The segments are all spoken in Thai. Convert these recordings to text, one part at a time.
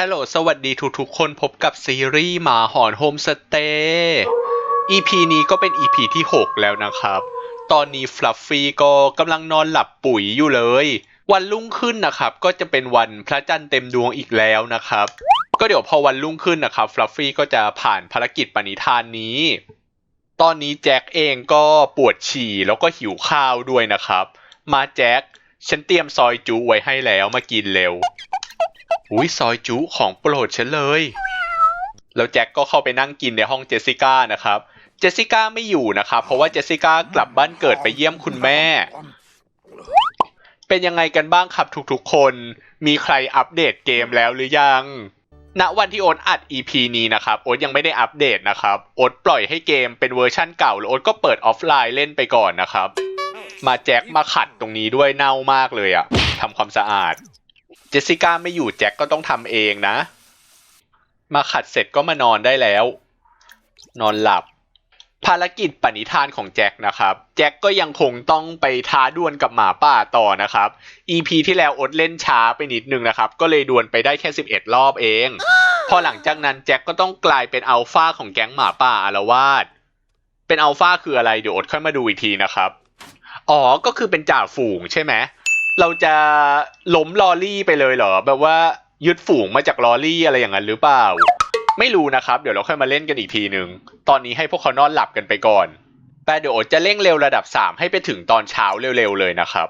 ฮัลโหล สวัสดีทุกๆ คนพบกับซีรีส์หมาหอนโฮมสเตย์ EP นี้ก็เป็น EP ที่ 6 แล้วนะครับ ตอนนี้ฟลัฟฟี่ก็กำลังนอนหลับปุ๋ยอยู่เลย วันรุ่งขึ้นนะครับ ก็จะเป็นวันพระจันทร์เต็มดวงอีกแล้วนะครับ ก็เดี๋ยวพอวันรุ่งขึ้นนะครับฟลัฟฟี่ก็จะผ่านภารกิจปณิธานนี้ ตอนนี้แจ็คเองก็ปวดฉี่แล้วก็หิวข้าวด้วยนะครับ มาแจ็คฉันเตรียมซอยจูไว้ให้แล้วมากินเร็ว อุ้ยซอยจุของโปรดฉันเลย แล้วแจ็คก็เข้าไปนั่งกินในห้องเจสสิก้านะครับ เจสสิก้าไม่อยู่นะครับ เพราะว่าเจสสิก้ากลับบ้านเกิดไปเยี่ยมคุณแม่ เป็นยังไงกันบ้างครับทุกๆคน มีใครอัปเดตเกมแล้วหรือยัง ณวันที่โอ๊ตอัด EP นี้นะครับโอ๊ตยังไม่ได้อัปเดตนะครับ โอ๊ตปล่อยให้เกมเป็นเวอร์ชั่นเก่าแล้วโอ๊ตก็เปิดออฟไลน์เล่นไปก่อนนะครับ มาแจ็คมาขัดตรงนี้ด้วยเน่ามากเลยอะทำความสะอาด เจสสิก้าไม่อยู่แจ็คก็ต้องทำเองนะ มาขัดเสร็จก็มานอนได้แล้ว นอนหลับ ภารกิจปณิธานของแจ็คนะครับ แจ็คก็ยังคงต้องไปท้าดวลกับหมาป่าต่อนะครับ EP ที่แล้วอดเล่นช้าไปนิดนึงนะครับ ก็เลยดวลไปได้แค่ 11 รอบเอง พอหลังจากนั้นแจ็คก็ต้องกลายเป็นอัลฟาของแก๊งหมาป่าอารวาสเป็นอัลฟาคืออะไรเดี๋ยวอดค่อยมาดูอีกทีนะครับ อ๋อ ก็คือเป็นจ่าฝูงใช่ไหม เราจะล้มลอรี่ไปเลยเหรอ แบบว่ายึดฝูงมาจากลอรี่อะไรอย่างนั้นหรือเปล่า ไม่รู้นะครับ เดี๋ยวเราค่อยมาเล่นกันอีกทีหนึ่งตอนนี้ให้พวกเขานอนหลับกันไปก่อน แต่เดี๋ยวจะเร่งเร็วระดับ 3 ให้ไปถึงตอนเช้าเร็วๆเลยนะครับ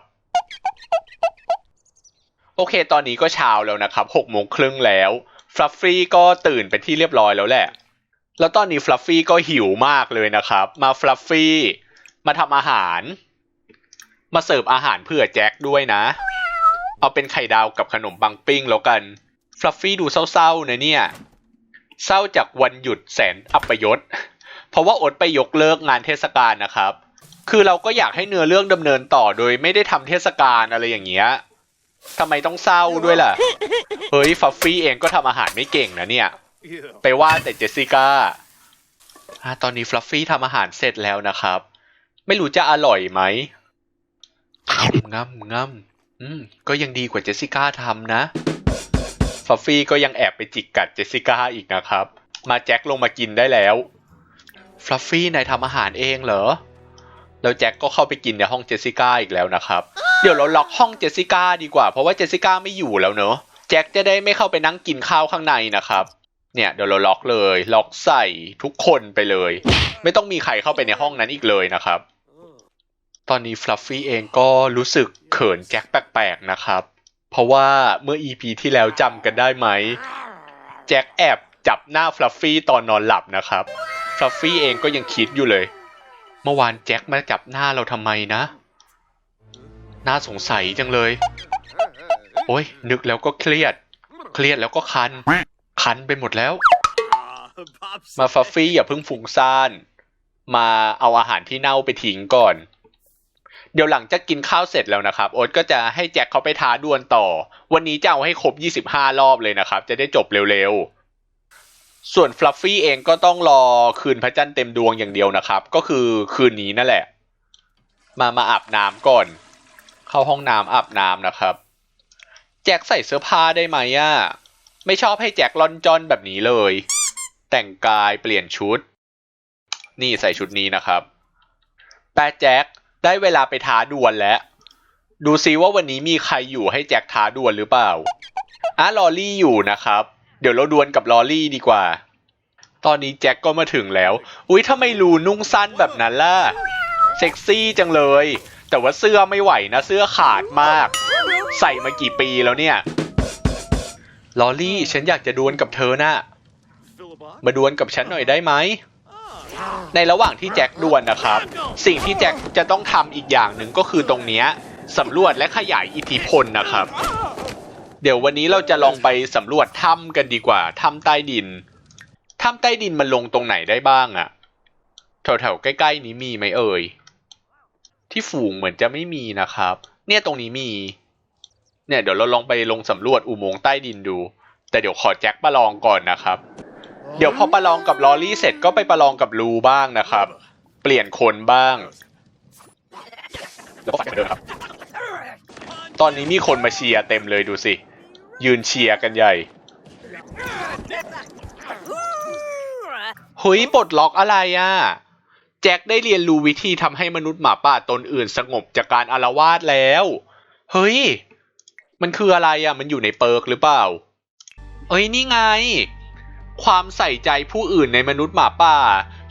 โอเค ตอนนี้ก็เช้าแล้วนะครับ6โมงครึ่งแล้วฟลัฟฟี่ก็ตื่นเป็นที่เรียบร้อยแล้วแหละ แล้วตอนนี้ฟลัฟฟี่ก็หิวมากเลยนะครับ มาฟลัฟฟี่มาทำอาหาร มาเสิร์ฟอาหารเพื่อแจ็คด้วยนะ เอาเป็นไข่ดาวกับขนมปังปิ้งแล้วกันฟลัฟฟี่ดูเศร้าๆนะเนี่ย เศร้าจากวันหยุดแสนอัปยศ เพราะว่าอดไปยกเลิกงานเทศกาลนะครับ คือเราก็อยากให้เนื้อเรื่องดำเนินต่อโดยไม่ได้ทำเทศกาลอะไรอย่างเงี้ยทำไมต้องเศร้าด้วยล่ะ เฮ้ยฟลัฟฟี่เองก็ทำอาหารไม่เก่งนะเนี่ย ไปว่าแต่เจสสิก้าตอนนี้ฟลัฟฟี่ทำอาหารเสร็จแล้วนะครับ ไม่รู้จะอร่อยไหม งำงำอืมก็ยังดีกว่าเจสสิก้าทำนะฟลัฟฟี่ก็ยังแอบไปจิกกัดเจสสิก้าอีกนะครับ มาแจ็คลงมากินได้แล้วฟลัฟฟี่นายทำอาหารเองเหรอ แล้วแจ็คก็เข้าไปกินในห้องเจสสิก้าอีกแล้วนะครับ เดี๋ยวเราล็อกห้องเจสสิก้าดีกว่า เพราะว่าเจสสิก้าไม่อยู่แล้วเนอะแจ็คจะได้ไม่เข้าไปนั่งกินข้าวข้างในนะครับ เนี่ยเดี๋ยวเราล็อกเลย ล็อกใส่ทุกคนไปเลย ไม่ต้องมีใครเข้าไปในห้องนั้นอีกเลยนะครับ ตอนนี้ฟลัฟฟี่เองก็รู้สึกเขินแจ็คแปลกๆนะครับ เพราะว่าเมื่อ EP ที่แล้วจำกันได้ไหมแจ็คแอบจับหน้าฟลัฟฟี่ตอนนอนหลับนะครับฟลัฟฟี่เองก็ยังคิดอยู่เลย เมื่อวานแจ็คมาจับหน้าเราทำไมนะ น่าสงสัยจังเลย โอ้ยนึกแล้วก็เครียด เครียดแล้วก็คัน คันไปหมดแล้ว มาฟัฟฟี่อย่าเพิ่งฟุ้งซ่าน มาเอาอาหารที่เน่าไปทิ้งก่อน เดี๋ยวหลังจากกินข้าวเสร็จแล้วนะครับ โอ๊ตก็จะให้แจ็คเขาไปท้าดวลต่อ วันนี้จะเอาให้ครบ 25 รอบเลยนะครับ จะได้จบเร็วๆ ส่วนฟลัฟฟี่เองก็ต้องรอคืนพระจันทร์เต็มดวงอย่างเดียวนะครับ ก็คือคืนนี้นั่นแหละ มามาอาบน้ำก่อน เข้าห้องน้ำอาบน้ำนะครับ แจ็คใส่เสื้อผ้าได้ไหมอะไม่ชอบให้แจ็คลอนจอนแบบนี้เลย แต่งกายเปลี่ยนชุด นี่ใส่ชุดนี้นะครับแปะแจ็ค ได้เวลาไปท้าดวลแล้ว ดูซิว่าวันนี้มีใครอยู่ให้แจ็คท้าดวลหรือเปล่าอะลอรี่อยู่นะครับ เดี๋ยวเราดวลกับลอรี่ดีกว่า ตอนนี้แจ็คก็มาถึงแล้ว อุ๊ยทำไมรูนุ่งสั้นแบบนั้นล่ะ เซ็กซี่จังเลย แต่ว่าเสื้อไม่ไหวนะเสื้อขาดมาก ใส่มากี่ปีแล้วเนี่ย ลอรี่ฉันอยากจะดวลกับเธอน่ะมาดวลกับฉันหน่อยได้ไหม ในระหว่างที่แจ็คดวลนะครับ สิ่งที่แจ็คจะต้องทำอีกอย่างหนึ่งก็คือตรงเนี้ยสำรวจและขยายอิทธิพลนะครับ เดี๋ยววันนี้เราจะลองไปสำรวจถ้ำกันดีกว่าถ้ำใต้ดินถ้ำใต้ดินมันลงตรงไหนได้บ้างอะแถวๆใกล้ๆนี้มีไหมเอ่ยที่ฝูงเหมือนจะไม่มีนะครับ เนี่ยตรงนี้มี เนี่ยเดี๋ยวเราลองไปลงสำรวจอุโมงค์ใต้ดินดู แต่เดี๋ยวขอแจ็คประลองก่อนนะครับ เดี๋ยวพอประลองกับลอรี่เสร็จก็ไปประลองกับลูบ้างนะครับ เปลี่ยนคนบ้างแล้วก็ฝันเหมือนเดิมครับ ตอนนี้มีคนมาเชียร์เต็มเลยดูสิ ยืนเชียร์กันใหญ่เฮ้ยปลดล็อกอะไรอะ แจ็คได้เรียนรู้วิธีทำให้มนุษย์หมาป่าตนอื่นสงบจากการอาละวาดแล้ว เฮ้ย มันคืออะไรอะ มันอยู่ในเปิร์กหรือเปล่า เอ้ยนี่ไง ความใส่ใจผู้อื่นในมนุษย์หมาป่า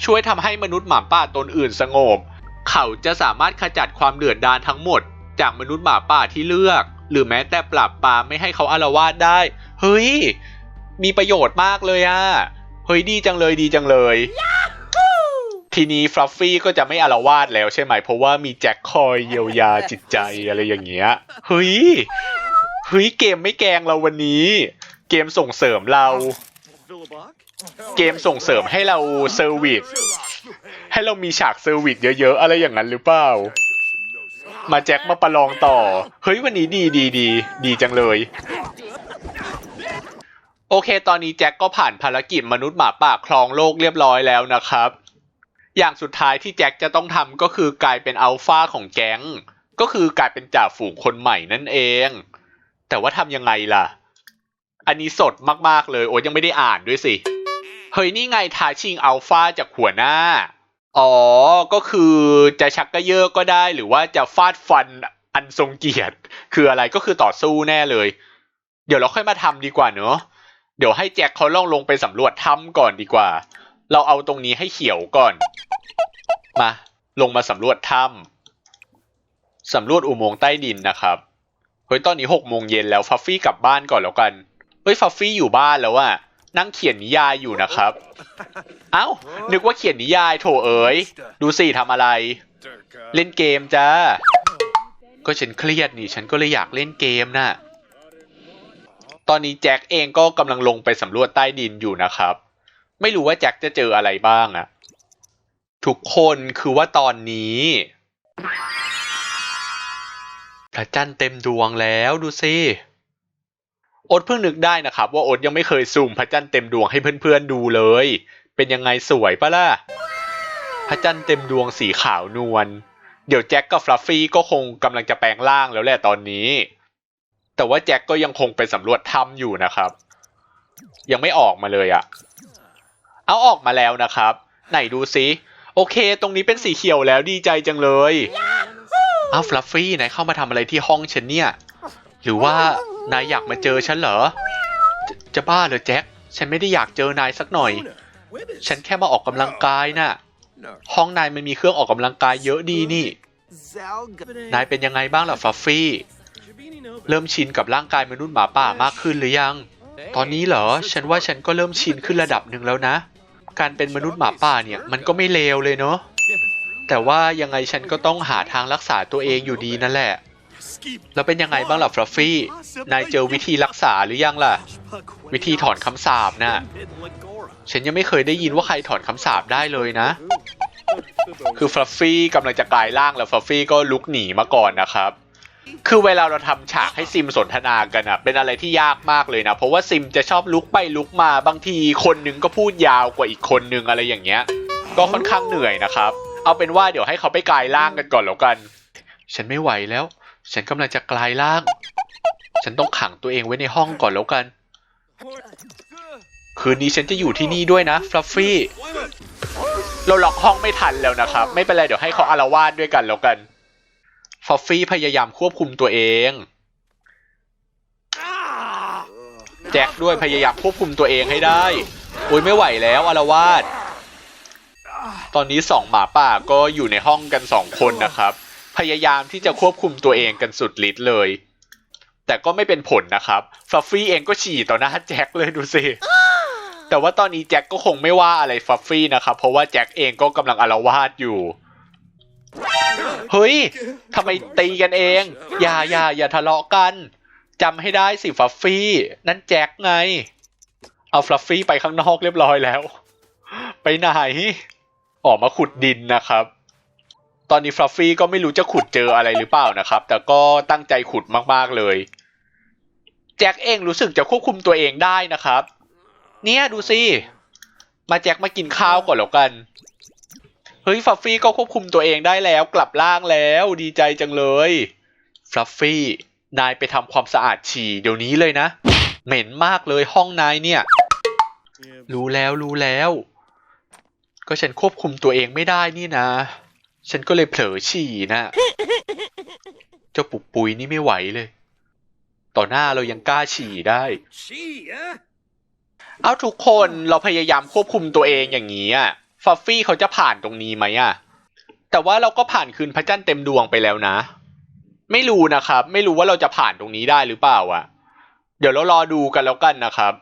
ช่วยทำให้มนุษย์หมาป่าตนอื่นสงบ เขาจะสามารถขจัดความเดือดดาลทั้งหมด จากมนุษย์หมาป่าที่เลือก หรือแม้แต่ปราบปรามไม่ให้เขาอาละวาดได้ เฮ้ย มีประโยชน์มากเลยอะเฮ้ยดีจังเลยดีจังเลย ทีนี้ฟลัฟฟี่ก็จะไม่อาละวาดแล้วใช่ไหม เพราะว่ามีแจ็คคอยเยียวยาจิตใจอะไรอย่างเงี้ย เฮ้ย เฮ้ยเกมไม่แกล้งเราวันนี้ เกมส่งเสริมเรา เกมส่งเสริมให้เราเซอร์วิสให้เรามีฉากเซอร์วิสเยอะๆ อะไรอย่างนั้นหรือเปล่า มาแจ็คมาประลองต่อ เฮ้ยวันนี้ดีดีดีดีจังเลย โอเค ตอนนี้แจ็คก็ผ่านภารกิจมนุษย์หมาป่าครองโลกเรียบร้อยแล้วนะครับ อย่างสุดท้ายที่แจ็คจะต้องทำก็คือกลายเป็นอัลฟาของแก๊ง ก็คือกลายเป็นจ่าฝูงคนใหม่นั่นเอง แต่ว่าทำยังไงล่ะ อันนี้สดมากๆเลย โอ้ยยังไม่ได้อ่านด้วยสิ เฮ้ย นี่ไงท้าชิงอัลฟาจากหัวหน้า อ๋อ ก็คือจะชักกระเยอะก็ได้ หรือว่าจะฟาดฟันอันทรงเกียรติ คืออะไรก็คือต่อสู้แน่เลย เดี๋ยวเราค่อยมาทำดีกว่าเนอะเดี๋ยวให้แจ็คเขาล่องลงไปสำรวจถ้ำก่อนดีกว่า เราเอาตรงนี้ให้เขียวก่อน มา ลงมาสำรวจถ้ำสำรวจอุโมงค์ใต้ดินนะครับ เฮ้ย ตอนนี้หกโมงเย็นแล้ว ฟัฟฟี่กลับบ้านก่อนแล้วกัน เฮ้ยฟัฟฟี่อยู่บ้านแล้วอะนั่งเขียนนิยายอยู่นะครับ เอ้า นึกว่าเขียนนิยายโถเอ๋ย ดูสิทำอะไร เล่นเกมจ้า ก็ฉันเครียดนี่ ฉันก็เลยอยากเล่นเกมน่ะ ตอนนี้แจ็คเองก็กำลังลงไปสำรวจใต้ดินอยู่นะครับ ไม่รู้ว่าแจ็คจะเจออะไรบ้างอะทุกคนคือว่าตอนนี้ พระจันทร์เต็มดวงแล้วดูสิ โอ๊ตเพิ่งนึกได้นะครับ ว่าโอ๊ตยังไม่เคยซูมพระจันทร์เต็มดวงให้เพื่อนๆดูเลย เป็นยังไงสวยปะล่ะ พระจันทร์เต็มดวงสีขาวนวล เดี๋ยวแจ็คกับฟลัฟฟี่ก็คงกำลังจะแปลงร่างแล้วแหละตอนนี้ แต่ว่าแจ็คก็ยังคงไปสำรวจถ้ำอยู่นะครับ ยังไม่ออกมาเลยอะเอาออกมาแล้วนะครับ ไหนดูซิโอเค ตรงนี้เป็นสีเขียวแล้วดีใจจังเลย อ้าวฟลัฟฟี่นายเข้ามาทำอะไรที่ห้องฉันเนี่ย หรือว่า นายอยากมาเจอฉันเหรอจะจะบ้าเหรอแจ็ค ฉันไม่ได้อยากเจอนายสักหน่อย ฉันแค่มาออกกำลังกายน่ะ ห้องนายมันมีเครื่องออกกำลังกายเยอะดีนี่ นายเป็นยังไงบ้างล่ะฟัฟฟี่ เริ่มชินกับร่างกายมนุษย์หมาป่ามากขึ้นหรือยัง ตอนนี้เหรอ ฉันว่าฉันก็เริ่มชินขึ้นระดับหนึ่งแล้วนะ การเป็นมนุษย์หมาป่าเนี่ยมันก็ไม่เลวเลยเนาะ แต่ว่ายังไงฉันก็ต้องหาทางรักษาตัวเองอยู่ดีนั่นแหละ แล้วเป็นยังไงบ้างล่ะฟลัฟฟี่ นายเจอวิธีรักษาหรือยังล่ะ วิธีถอนคำสาปน่ะ ฉันยังไม่เคยได้ยินว่าใครถอนคำสาปได้เลยนะ คือฟลัฟฟี่กำลังจะกลายร่างแล้วฟลัฟฟี่ก็ลุกหนีมาก่อนนะครับ คือเวลาเราทำฉากให้ซิมสนทนากันอะเป็นอะไรที่ยากมากเลยนะ เพราะว่าซิมจะชอบลุกไปลุกมาบางทีคนหนึงก็พูดยาวกว่าอีกคนนึงอะไรอย่างเงี้ย ก็ค่อนข้างเหนื่อยนะครับ เอาเป็นว่าเดี๋ยวให้เขาไปกลายร่างกันก่อนแล้วกัน ฉันไม่ไหวแล้ว ฉันกำลังจะกลายร่าง ฉันต้องขังตัวเองไว้ในห้องก่อนแล้วกัน คืนนี้ฉันจะอยู่ที่นี่ด้วยนะฟลัฟฟี่เราล็อกห้องไม่ทันแล้วนะครับ ไม่เป็นไรเดี๋ยวให้เขาอารวาสด้วยกันแล้วกันฟอฟฟี่พยายามควบคุมตัวเอง แจ็คด้วยพยายามควบคุมตัวเองให้ได้โอ้ยไม่ไหวแล้วอารวาสตอนนี้สองหมาป่าก็อยู่ในห้องกันสองคนนะครับ พยายามที่จะควบคุมตัวเองกันสุดฤทธิ์เลย แต่ก็ไม่เป็นผลนะครับฟัฟฟี่เองก็ฉี่ต่อหน้าแจ็คเลยดูสิแต่ว่าตอนนี้แจ็คก็คงไม่ว่าอะไรฟัฟฟี่นะครับเพราะว่าแจ็คเองก็กำลังอารวาสอยู่เฮ้ยทำไมตีกันเอง อย่าอย่าอย่าทะเลาะกันจำให้ได้สิฟัฟฟี่ นั่นแจ็คไง เอาฟัฟฟี่ไปข้างนอกเรียบร้อยแล้ว ไปไหน ออกมาขุดดินนะครับ ตอนนี้ฟลัฟฟี่ก็ไม่รู้จะขุดเจออะไรหรือเปล่านะครับ แต่ก็ตั้งใจขุดมากๆเลย แจ็คเองรู้สึกจะควบคุมตัวเองได้นะครับ เนี่ยดูสิ มาแจ็คมากินข้าวก่อนแล้วกัน เฮ้ยฟลัฟฟี่ก็ควบคุมตัวเองได้แล้ว กลับร่างแล้วดีใจจังเลยฟลัฟฟี่นายไปทำความสะอาดฉี่เดี๋ยวนี้เลยนะ เหม็นมากเลยห้องนายเนี่ย รู้แล้วรู้แล้ว ก็ฉันควบคุมตัวเองไม่ได้นี่นะ ฉันก็เลยเผลอฉี่นะ เจ้าปุกปุยนี่ไม่ไหวเลย ต่อหน้าเรายังกล้าฉี่ได้ Gee, huh? เอาทุกคนเราพยายามควบคุมตัวเองอย่างนี้อะฟัฟฟี่เขาจะผ่านตรงนี้ไหมอะ แต่ว่าเราก็ผ่านคืนพระจันทร์เต็มดวงไปแล้วนะ ไม่รู้นะครับ ไม่รู้ว่าเราจะผ่านตรงนี้ได้หรือเปล่าอะ เดี๋ยวเรารอดูกันแล้วกันนะครับ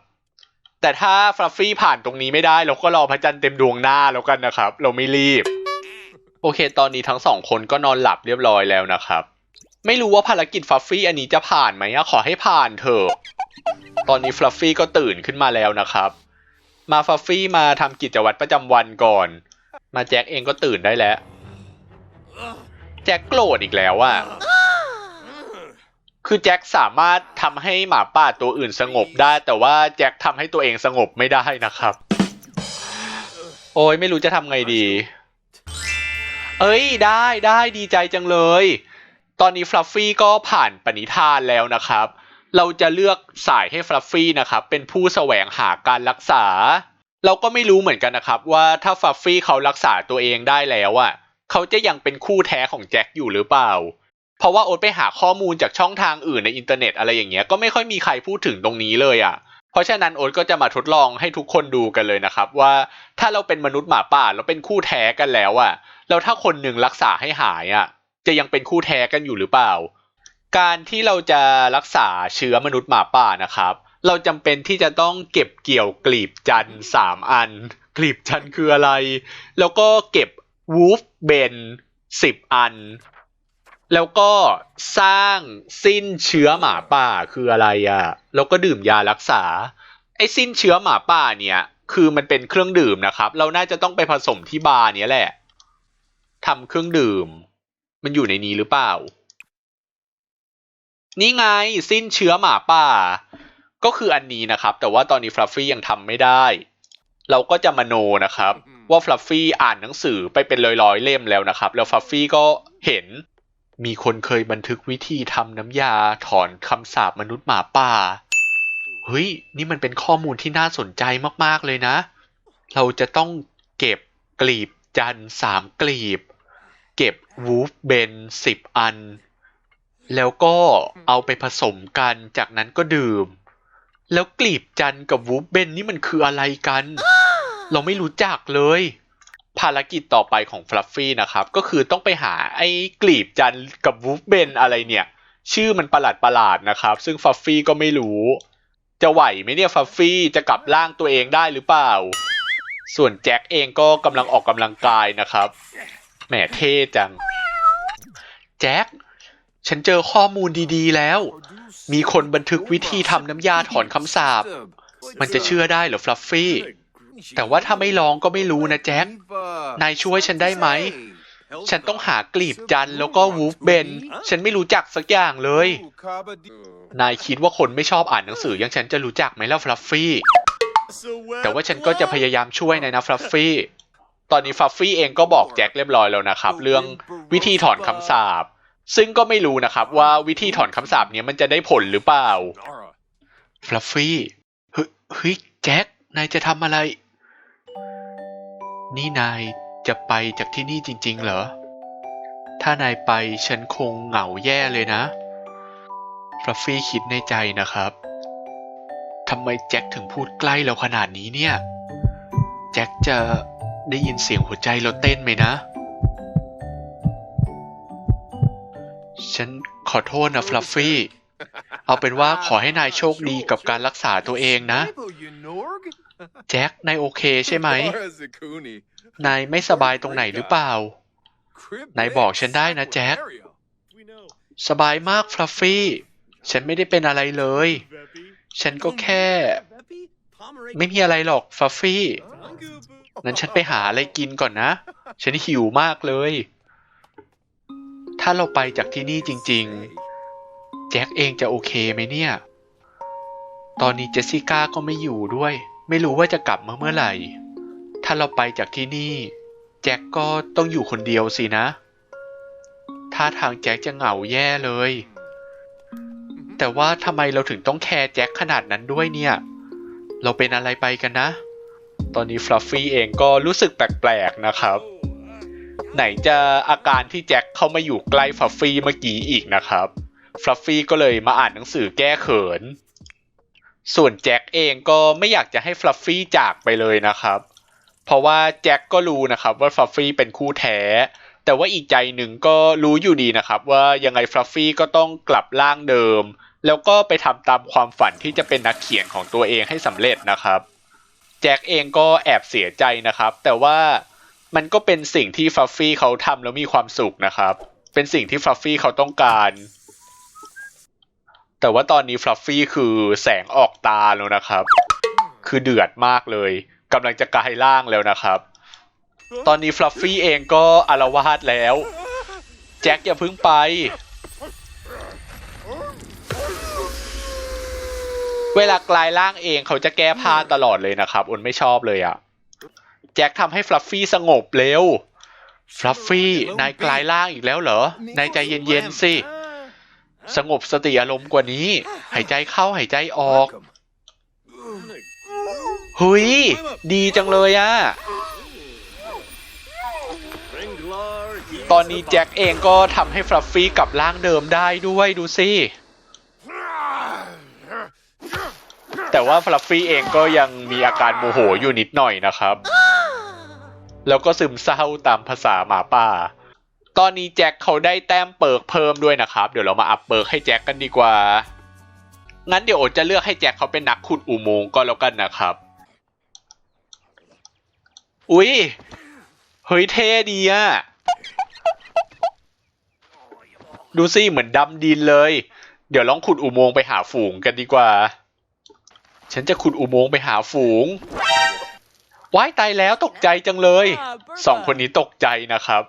แต่ถ้าฟลัฟฟี่ผ่านตรงนี้ไม่ได้ เราก็รอพระจันทร์เต็มดวงหน้าแล้วกันนะครับ เราไม่รีบ โอเค ตอนนี้ทั้งสองคนก็นอนหลับเรียบร้อยแล้วนะครับ ไม่รู้ว่าภารกิจฟัฟฟี่อันนี้จะผ่านไหมขอให้ผ่านเถอะ ตอนนี้ฟลัฟฟี่ก็ตื่นขึ้นมาแล้วนะครับ มาฟลัฟฟี่มาทำกิจวัตรประจำวันก่อน มาแจ็คเองก็ตื่นได้แล้ว แจ็คโกรธอีกแล้วอะคือแจ็คสามารถทำให้หมาป่าตัวอื่นสงบได้ แต่ว่าแจ็คทำให้ตัวเองสงบไม่ได้นะครับ โอ้ยไม่รู้จะทำไงดี เอ้ยได้ได้ดีใจจังเลย ตอนนี้ฟลัฟฟี่ก็ผ่านปณิธานแล้วนะครับ เราจะเลือกสายให้ฟลัฟฟี่นะครับ เป็นผู้แสวงหาการรักษา เราก็ไม่รู้เหมือนกันนะครับ ว่าถ้าฟลัฟฟี่เขารักษาตัวเองได้แล้วอะเขาจะยังเป็นคู่แท้ของแจ็คอยู่หรือเปล่า เพราะว่าโอ๊ตไปหาข้อมูลจากช่องทางอื่นในอินเทอร์เน็ตอะไรอย่างเงี้ยก็ไม่ค่อยมีใครพูดถึงตรงนี้เลยอะ เพราะฉะนั้นโอ๊ตก็จะมาทดลองให้ทุกคนดูกันเลยนะครับ ว่าถ้าเราเป็นมนุษย์หมาป่าแล้วเป็นคู่แท้กันแล้วอะแล้วถ้าคนหนึ่งรักษาให้หายอะจะยังเป็นคู่แท้กันอยู่หรือเปล่า การที่เราจะรักษาเชื้อมนุษย์หมาป่านะครับ เราจำเป็นที่จะต้องเก็บเกี่ยวกลีบจันทร์สามอัน กลีบจันทร์คืออะไร แล้วก็เก็บวูฟเบนสิบอัน แล้วก็สร้างสิ้นเชื้อหมาป่าคืออะไรอะ่ะ แล้วก็ดื่มยารักษา ไอ้สิ้นเชื้อหมาป่าเนี่ย คือมันเป็นเครื่องดื่มนะครับ เราน่าจะต้องไปผสมที่บาร์เนี้ยแหละทำเครื่องดื่ม มันอยู่ในนี้หรือเปล่า นี่ไงสิ้นเชื้อหมาป่า ก็คืออันนี้นะครับ แต่ว่าตอนนี้ฟลัฟฟี่ยังทำไม่ได้ เราก็จะมโนนะครับ ว่าฟลัฟฟี่อ่านหนังสือไปเป็นร้อยๆเล่มแล้วนะครับ แล้วฟลัฟฟี่ก็เห็น มีคนเคยบันทึกวิธีทำน้ำยาถอนคำสาปมนุษย์หมาป่า เฮ้ย นี่มันเป็นข้อมูลที่น่าสนใจมากๆเลยนะ เราจะต้องเก็บกลีบจันทร์สามกลีบ เก็บวูฟเบนสิบอัน แล้วก็เอาไปผสมกันจากนั้นก็ดื่ม แล้วกลีบจันทร์กับวูฟเบนนี่มันคืออะไรกัน เราไม่รู้จักเลย ภารกิจต่อไปของฟลัฟฟี่นะครับ ก็คือต้องไปหาไอ้กลีบจันกับวูฟเบนอะไรเนี่ย ชื่อมันประหลาดประหลาดๆนะครับ ซึ่งฟลัฟฟี่ก็ไม่รู้ จะไหวไหมเนี่ยฟลัฟฟี่จะกลับร่างตัวเองได้หรือเปล่า ส่วนแจ็คเองก็กำลังออกกำลังกายนะครับแหมเท่จัง แจ็คฉันเจอข้อมูลดีๆแล้ว มีคนบันทึกวิธีทำน้ำยาถอนคำสาปมันจะเชื่อได้เหรอฟลัฟฟี่ แต่ว่าถ้าไม่ลองก็ไม่รู้นะแจ็คนายช่วยฉันได้ไหม ฉันต้องหากลีบจันทร์แล้วก็วูฟเบน ฉันไม่รู้จักสักอย่างเลย นายคิดว่าคนไม่ชอบอ่านหนังสืออย่างฉันจะรู้จักไหมล่ะฟลัฟฟี่ แต่ว่าฉันก็จะพยายามช่วยนายนะฟลัฟฟี่ตอนนี้ฟลัฟฟี่เองก็บอกแจ็คเรียบร้อยแล้วนะครับ เรื่องวิธีถอนคำสาปซึ่งก็ไม่รู้นะครับว่าวิธีถอนคำสาปเนี้ยมันจะได้ผลหรือเปล่าฟลัฟฟี่เฮ้ยเฮ้ยแจ็คนายจะทำอะไร นี่นายจะไปจากที่นี่จริง ๆ เหรอ ถ้านายไปฉันคงเหงาแย่เลยนะฟลัฟฟี่คิดในใจนะครับ ทำไมแจ็คถึงพูดใกล้เราขนาดนี้เนี่ย แจ็คจะได้ยินเสียงหัวใจเราเต้นไหมนะ ฉันขอโทษนะฟลัฟฟี่ เอาเป็นว่าขอให้นายโชคดีกับการรักษาตัวเองนะ แจ็คนายโอเคใช่ไหม นายไม่สบายตรงไหนหรือเปล่า นายบอกฉันได้นะแจ็ค สบายมากฟลัฟฟี่ ฉันไม่ได้เป็นอะไรเลย ฉันก็แค่ ไม่มีอะไรหรอกฟลัฟฟี่ นั้นฉันไปหาอะไรกินก่อนนะ ฉันหิวมากเลย ถ้าเราไปจากที่นี่จริง ๆ แจ็คเองจะโอเคไหมเนี่ย ตอนนี้เจสสิก้าก็ไม่อยู่ด้วย ไม่รู้ว่าจะกลับมาเมื่อไหร่ ถ้าเราไปจากที่นี่ แจ็คก็ต้องอยู่คนเดียวสินะท่าทางแจ็คจะเหงาแย่เลยแต่แต่ว่าทำไมเราถึงต้องแคร์แจ็คขนาดนั้นด้วยเนี่ย เราเป็นอะไรไปกันนะ ตอนนี้ฟลัฟฟี่เองก็รู้สึกแปลกๆนะครับ ไหนจะอาการที่แจ็คเข้ามาอยู่ใกล้ฟลัฟฟี่เมื่อกี้อีกนะครับฟลัฟฟี่ก็เลยมาอ่านหนังสือแก้เขิน ส่วนแจ็คเองก็ไม่อยากจะให้ฟลัฟฟี่จากไปเลยนะครับ เพราะว่าแจ็คก็รู้นะครับว่าฟลัฟฟี่เป็นคู่แท้ แต่ว่าอีกใจหนึ่งก็รู้อยู่ดีนะครับ ว่ายังไงฟลัฟฟี่ก็ต้องกลับร่างเดิม แล้วก็ไปทำตามความฝันที่จะเป็นนักเขียนของตัวเองให้สำเร็จนะครับ แจ็คเองก็แอบเสียใจนะครับ แต่ว่ามันก็เป็นสิ่งที่ฟลัฟฟี่เขาทำแล้วมีความสุขนะครับ เป็นสิ่งที่ฟลัฟฟี่เขาต้องการ แต่ว่าตอนนี้ฟลัฟฟี่คือแสงออกตาแล้วนะครับ คือเดือดมากเลยกำลังจะกลายร่างแล้วนะครับ ตอนนี้ฟลัฟฟี่เองก็อารวาสแล้ว แจ็คอย่าพิ่งไป เวลากลายร่างเองเขาจะแก้ผ้าตลอดเลยนะครับอุนไม่ชอบเลยอะแจ็คทำให้ฟลัฟฟี่สงบเร็วฟลัฟฟี่นายกลายร่างอีกแล้วเหรอนายใจเย็นๆสิ สงบสติอารมณ์กว่านี้ หายใจเข้าหายใจออกหุยดีจังเลยอะตอนนี้แจ็คเองก็ทำให้ฟลัฟฟี่กลับร่างเดิมได้ด้วยดูสิ แต่ว่าฟลัฟฟี่เองก็ยังมีอาการโมโหอยู่นิดหน่อยนะครับ แล้วก็ซึมเศร้าตามภาษาหมาป่า ตอนนี้แจ็คเขาได้แต้มเปิกเพิ่มด้วยนะครับ เดี๋ยวเรามาอัพเปิกให้แจ็คกันดีกว่า งั้นเดี๋ยวโอจะเลือกให้แจ็คเขาเป็นนักขุดอุโมงค์ก็แล้วกันนะครับ อุ๊ยเฮ้ยเท่ดีอะดูสิเหมือนดำดินเลย เดี๋ยวลองขุดอุโมงค์ไปหาฝูงกันดีกว่า ฉันจะขุดอุโมงค์ไปหาฝูงว้ายตายแล้วตกใจจังเลย สองคนนี้ตกใจนะครับ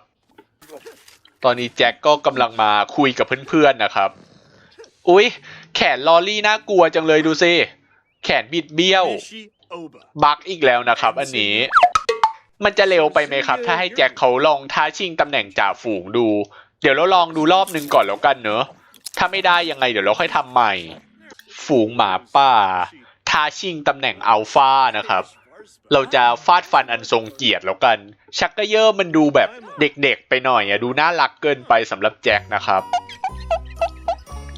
ตอนนี้แจ็คก็กำลังมาคุยกับเพื่อนๆนะครับ อุ๊ย แขนลอรี่น่ากลัวจังเลยดูสิแขนบิดเบี้ยว บักอีกแล้วนะครับ อันนี้ มันจะเร็วไปไหมครับ ถ้าให้แจ็คเขาลองท้าชิงตำแหน่งจ่าฝูงดู เดี๋ยวเราลองดูรอบหนึ่งก่อนแล้วกันเนอะ ถ้าไม่ได้ยังไงเดี๋ยวเราค่อยทำใหม่ ฝูงหมาป่าท้าชิงตำแหน่งอัลฟานะครับ เราจะฟาดฟันอันทรงเกียรติแล้วกัน ชักกะเยอร์มันดูแบบเด็กๆไปหน่อยอะดูน่ารักเกินไปสำหรับแจ็คนะครับ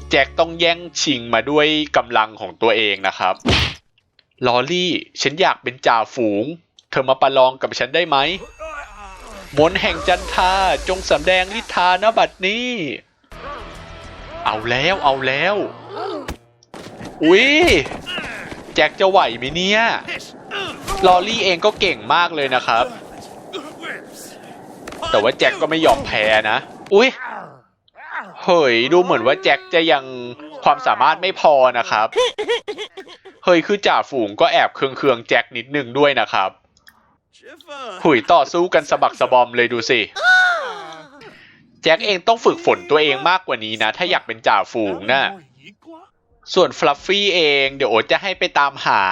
แจ็คต้องแย่งชิงมาด้วยกำลังของตัวเองนะครับ ลอรี่ ฉันอยากเป็นจ่าฝูง เธอมาประลองกับฉันได้ไหมมนแห่งจันทาจงสำแดงฤทธาณบัดนี้ เอาแล้วเอาแล้ว อุ๊ยแจ็คจะไหวไหมเนี่ย ลอรี่เองก็เก่งมากเลยนะครับ แต่ว่าแจ็คก็ไม่ยอมแพ้นะ อุ๊ยเฮ้ยดูเหมือนว่าแจ็คจะยังความสามารถไม่พอนะครับ เฮ้ยคือจ่าฝูงก็แอบเคืองๆแจ็คนิดนึงด้วยนะครับหุยต่อสู้กันสะบักสะบอมเลยดูสิ แจ็คเองต้องฝึกฝนตัวเองมากกว่านี้นะ ถ้าอยากเป็นจ่าฝูงนะส่วนฟลัฟฟี่เองเดี๋ยวโอจะให้ไปตามหา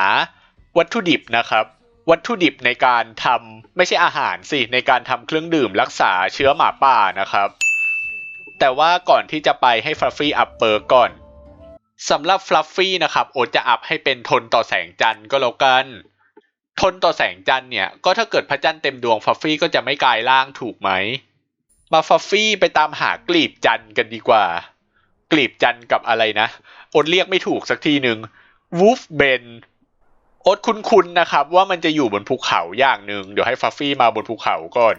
วัตถุดิบนะครับ วัตถุดิบในการทำไม่ใช่อาหารสิในการทำเครื่องดื่มรักษาเชื้อหมาป่านะครับ แต่ว่าก่อนที่จะไปให้ฟลัฟฟี่อัพเปอร์ก่อนสำหรับฟลัฟฟี่นะครับโอจะอัพให้เป็นทนต่อแสงจันทร์ก็แล้วกัน ทนต่อแสงจันทร์เนี่ยก็ถ้าเกิดพระจันทร์เต็มดวงฟลัฟฟี่ก็จะไม่กลายร่างถูกไหม มาฟลัฟฟี่ไปตามหากลีบจันทร์กันดีกว่า กลีบจันทร์กับอะไรนะโอเรียกไม่ถูกสักทีหนึ่งวูฟเบน โอ๊ตคุ้นๆนะครับ ว่ามันจะอยู่บนภูเขาอย่างหนึ่งเดี๋ยวให้ฟัฟฟี่มาบนภูเขาก่อน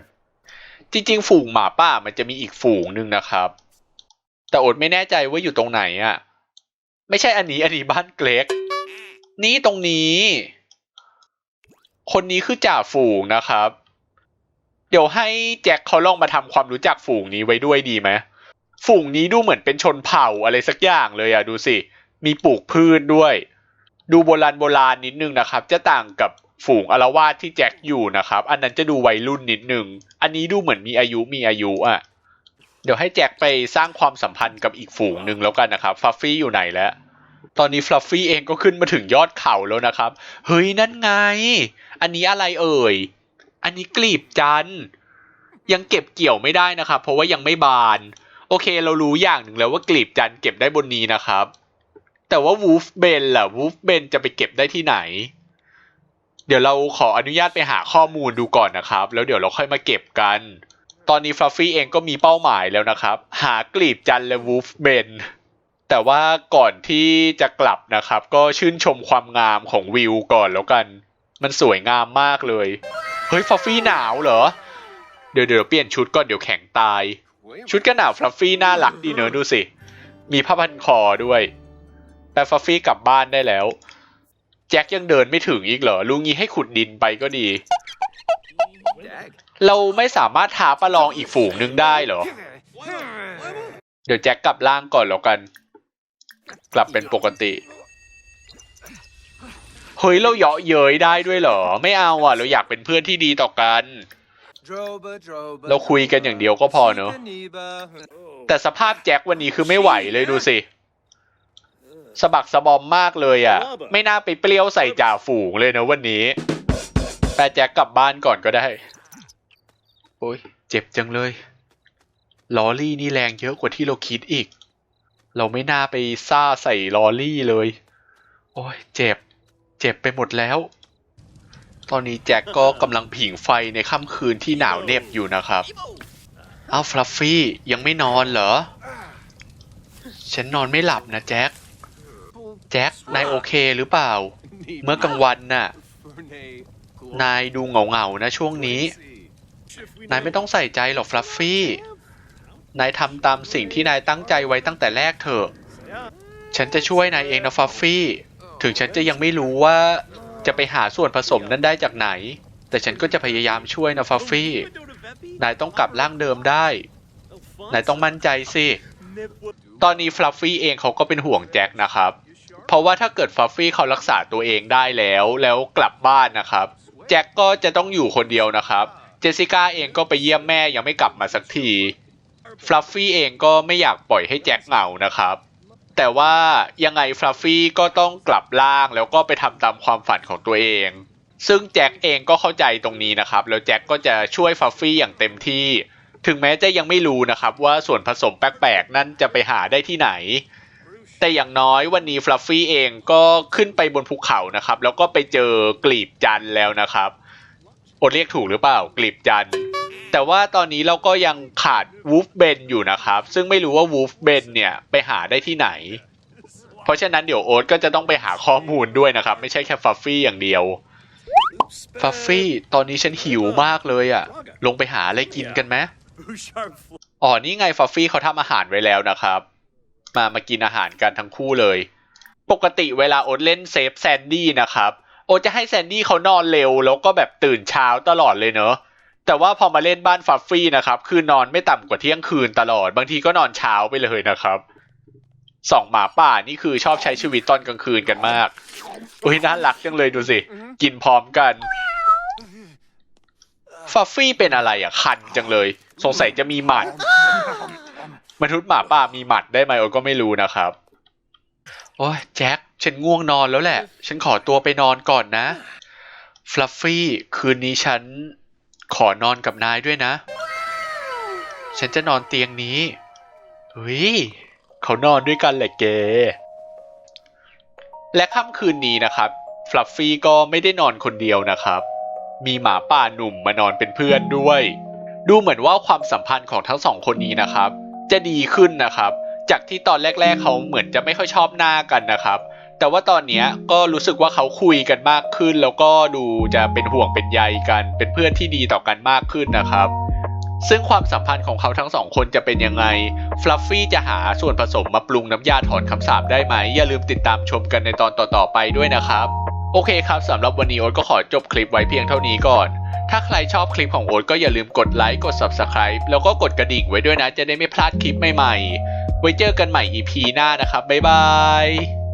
จริง ๆ ฝูงหมาป่ามันจะมีอีกฝูงหนึ่งนะครับ แต่โอ๊ตไม่แน่ใจว่าอยู่ตรงไหนอะ่ะ ไม่ใช่อันนี้อันนี้บ้านเกรกนี่ตรงนี้ คนนี้คือจ่าฝูงนะครับ เดี๋ยวให้แจ็คเขาลองมาทำความรู้จักฝูงนี้ไว้ด้วยดีไหมฝูงนี้ดูเหมือนเป็นชนเผ่าอะไรสักอย่างเลยอะดูสิ มีปลูกพืชด้วย ดูโบราณโบราณนิดนึงนะครับ จะต่างกับฝูงอารวาสที่แจ็คอยู่นะครับ อันนั้นจะดูวัยรุ่นนิดนึง อันนี้ดูเหมือนมีอายุมีอายุอะ เดี๋ยวให้แจ็คไปสร้างความสัมพันธ์กับอีกฝูงหนึ่งแล้วกันนะครับฟลัฟฟี่อยู่ไหนแล้ว ตอนนี้ฟลัฟฟี่เองก็ขึ้นมาถึงยอดเขาแล้วนะครับ เฮ้ยนั่นไง อันนี้อะไรเอ่ย อันนี้กลีบจันยังเก็บเกี่ยวไม่ได้นะครับ เพราะว่ายังไม่บาน โอเคเรารู้อย่างหนึ่งแล้วว่ากลีบจันเก็บได้บนนี้นะครับ แต่ว่าวูฟเบนล่ะวูฟเบนจะไปเก็บได้ที่ไหน เดี๋ยวเราขออนุญาตไปหาข้อมูลดูก่อนนะครับ แล้วเดี๋ยวเราค่อยมาเก็บกัน ตอนนี้ฟลัฟฟี่เองก็มีเป้าหมายแล้วนะครับ หากลีบจันและวูฟเบนแต่ว่าก่อนที่จะกลับนะครับ ก็ชื่นชมความงามของวิวก่อนแล้วกัน มันสวยงามมากเลย เฮ้ยฟลัฟฟี่หนาวเหรอ เดี๋ยวเดี๋ยวเปลี่ยนชุดก่อนเดี๋ยวแข็งตาย ชุดกันหนาวฟลัฟฟี่น่ารักดีเนอะดูสิ มีผ้าพันคอด้วย แต่ฟัฟฟี่กลับบ้านได้แล้ว แจ็คยังเดินไม่ถึงอีกเหรอลุงงี้ให้ขุดดินไปก็ดี เราไม่สามารถท้าประลองอีกฝูงหนึ่งได้เหรอ เดี๋ยวแจ็คกลับล่างก่อนแล้วกัน กลับเป็นปกติเฮ้ยเราเหยาะเย้ยได้ด้วยเหรอ ไม่เอาอะ เราอยากเป็นเพื่อนที่ดีต่อกัน เราคุยกันอย่างเดียวก็พอเนอะแต่สภาพแจ็ควันนี้คือไม่ไหวเลยดูสิ สะบักสะบอมมากเลยอะ ไม่น่าไปเปรี้ยวใส่จ่าฝูงเลยนะวันนี้ แต่แจ็คกลับบ้านก่อนก็ได้ โอ้ยเจ็บจังเลย ลอรี่นี่แรงเยอะกว่าที่เราคิดอีก เราไม่น่าไปซ่าใส่ลอรี่เลย โอ้ยเจ็บ เจ็บไปหมดแล้ว ตอนนี้แจ็คก็กำลังผิงไฟในค่ำคืนที่หนาวเหน็บอยู่นะครับ อ้าวฟลัฟฟี่ยังไม่นอนเหรอ ฉันนอนไม่หลับนะแจ็ค แจ็คนายโอเคหรือเปล่า เมื่อกลางวันน่ะ นายดูเหงาๆนะช่วงนี้ นายไม่ต้องใส่ใจหรอกฟลัฟฟี่ นายทำตามสิ่งที่นายตั้งใจไว้ตั้งแต่แรกเถอะ ฉันจะช่วยนายเองนะฟลัฟฟี่ ถึงฉันจะยังไม่รู้ว่าจะไปหาส่วนผสมนั้นได้จากไหน แต่ฉันก็จะพยายามช่วยนะฟลัฟฟี่ นายต้องกลับร่างเดิมได้ นายต้องมั่นใจสิ ตอนนี้ฟลัฟฟี่เองเขาก็เป็นห่วงแจ็คนะครับ เพราะว่าถ้าเกิดฟลัฟฟี่เขารักษาตัวเองได้แล้วแล้วกลับบ้านนะครับ แจ็คก็จะต้องอยู่คนเดียวนะครับ เจสสิก้าเองก็ไปเยี่ยมแม่ยังไม่กลับมาสักทีฟลัฟฟี่เองก็ไม่อยากปล่อยให้แจ็คเหงานะครับ แต่ว่ายังไงฟลัฟฟี่ก็ต้องกลับล่างแล้วก็ไปทำตามความฝันของตัวเอง ซึ่งแจ็คเองก็เข้าใจตรงนี้นะครับ แล้วแจ็คก็จะช่วยฟลัฟฟี่อย่างเต็มที่ ถึงแม้จะยังไม่รู้นะครับว่าส่วนผสมแปลกๆ นั้นจะไปหาได้ที่ไหน แต่อย่างน้อยวันนี้ฟลัฟฟี่เองก็ขึ้นไปบนภูเขานะครับ แล้วก็ไปเจอกลีบจันแล้วนะครับอดเรียกถูกหรือเปล่ากลีบจันแต่ว่าตอนนี้เราก็ยังขาดวูฟเบนอยู่นะครับ ซึ่งไม่รู้ว่าวูฟเบนเนี่ยไปหาได้ที่ไหน เพราะฉะนั้นเดี๋ยวโอ๊ตก็จะต้องไปหาข้อมูลด้วยนะครับ ไม่ใช่แค่ฟัฟฟี่อย่างเดียวฟัฟฟี่ตอนนี้ฉันหิวมากเลยอะ่ะ ลงไปหาอะไรกินกันไหมอ๋อนี่ไงฟัฟฟี่เขาทำอาหารไว้แล้วนะครับ มามากินอาหารกันทั้งคู่เลย ปกติเวลาโอ๊ตเล่นเซฟแซนดี้นะครับ โอ๊ตจะให้แซนดี้เขานอนเร็ว แล้วก็แบบตื่นเช้าตลอดเลยเนอะแต่ว่าพอมาเล่นบ้านฟัฟฟี่นะครับ คือนอนไม่ต่ำกว่าเที่ยงคืนตลอด บางทีก็นอนเช้าไปเลยนะครับสองหมาป่านี่คือชอบใช้ชีวิตตอนกลางคืนกันมากอุ้ยน่ารักจังเลยดูสิ กินพร้อมกันฟัฟฟี่เป็นอะไรอะคันจังเลย สงสัยจะมีหมัด มนุษย์หมาป่ามีหมัดได้ไหมโอ้ก็ไม่รู้นะครับ โอ้ยแจ็คฉันง่วงนอนแล้วแหละ ฉันขอตัวไปนอนก่อนนะฟลัฟฟี่คืนนี้ฉันขอนอนกับนายด้วยนะ ฉันจะนอนเตียงนี้เฮ้ยเขานอนด้วยกันแหละเก และค่ำคืนนี้นะครับฟลัฟฟี่ก็ไม่ได้นอนคนเดียวนะครับ มีหมาป่าหนุ่มมานอนเป็นเพื่อนด้วย ดูเหมือนว่าความสัมพันธ์ของทั้งสองคนนี้นะครับ จะดีขึ้นนะครับ จากที่ตอนแรก ๆเขาเหมือนจะไม่ค่อยชอบหน้ากันนะครับ แต่ว่าตอนเนี้ยก็รู้สึกว่าเขาคุยกันมากขึ้น แล้วก็ดูจะเป็นห่วงเป็นใยกัน เป็นเพื่อนที่ดีต่อกันมากขึ้นนะครับซึ่งความสัมพันธ์ของเขาทั้งสองคนจะเป็นยังไง ฟลัฟฟี่จะหาส่วนผสมมาปรุงน้ำยาถอนคำสาปได้ไหม อย่าลืมติดตามชมกันในตอนต่อๆไปด้วยนะครับ โอเคครับสำหรับวันนี้โอ๊ตก็ขอจบคลิปไว้เพียงเท่านี้ก่อน ถ้าใครชอบคลิปของโอ๊ตก็อย่าลืมกดไลค์กด Subscribe แล้วก็กดกระดิ่งไว้ด้วยนะ จะได้ไม่พลาดคลิปใหม่ๆ ไว้เจอกันใหม่ EP หน้านะครับ บ๊ายบาย